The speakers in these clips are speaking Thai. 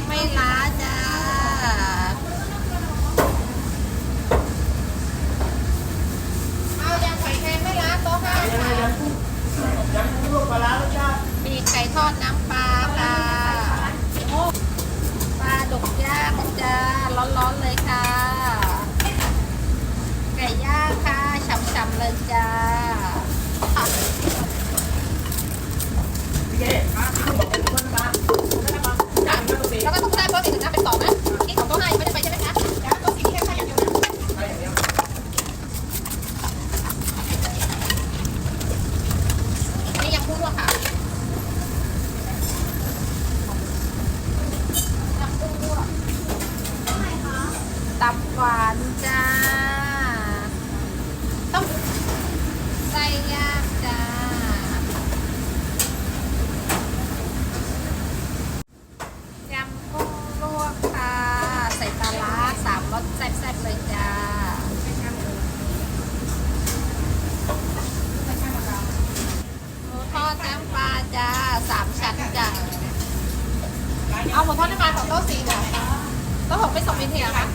งไม่ล้าจ้า เอายำไข่แครงไม่ล้าโต๊ะห้าค่ะยังลูกปลาร้ารสชาติมีไก่ทอดน้ำปลาค่ะปลาดุกย่างจ้า ร้อนๆเลยค่ะ ไก่ย่างค่ะฉ่ำๆเลยจ้า พี่เจ๊มาบอกเป็นคนมา ค่ะแล้วก็ต้องได้เพิ่มอีกหนึ่งนะเป็นสองนะที่ของโต๊ะห้ายังไม่ได้ไปใช่ไหมคะโต๊ะสี่แค่ห้าอย่างเดียวนะ ใช่อย่างเดียว อันนี้ยังพูดว่าค่ะยำกุ้งลวกตับ หวานจ้า ต้มไส้ย่างจ้า ยำกุ้งลวกค่ะ ใส่ปลาร้าสามรสแซ่บๆเลยจ้า หมูทอดน้ำปลาจ้าสามชั้นจ้า เอาหมูทอดน้ำปลาของโต๊ะสี่ค่ะโต๊ะหกไม่ส่งมินเทียค่ะ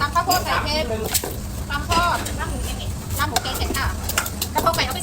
ตำข้าวโพดใส่เค็มตำทอดน้ำหมูแกงเผ็ดน้ำหมูแกงเผ็ดค่ะกระเพราไก่เอาไป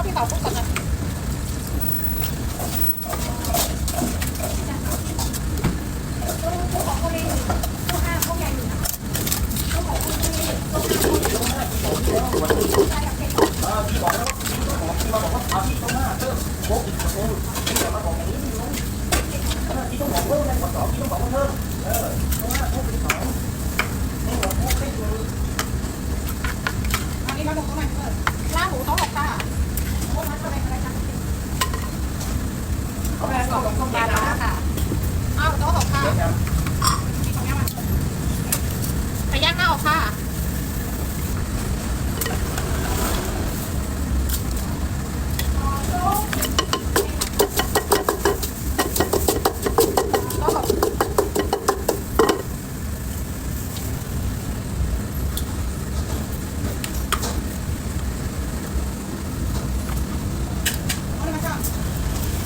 ชอบพี่เต๋าพูดก่อนนะลาบหมูโต๊ะหกค่ะ เขาแม่ก็ต้องต้อง ปลาร้าค่ะอ้าวโต๊ะหกค่ะ เดี๋ยวจะ ไปย่างหน้าค่ะโต๊ะห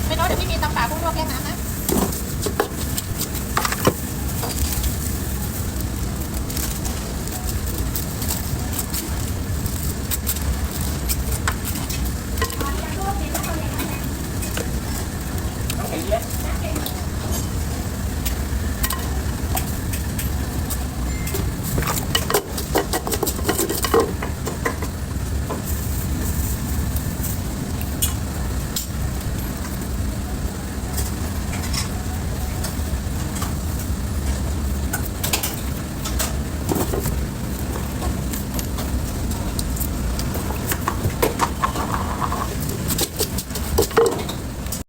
ไม่รู้เดี๋ยวพี่มีตำป่ากุ้งลวกแยกน้ำนะ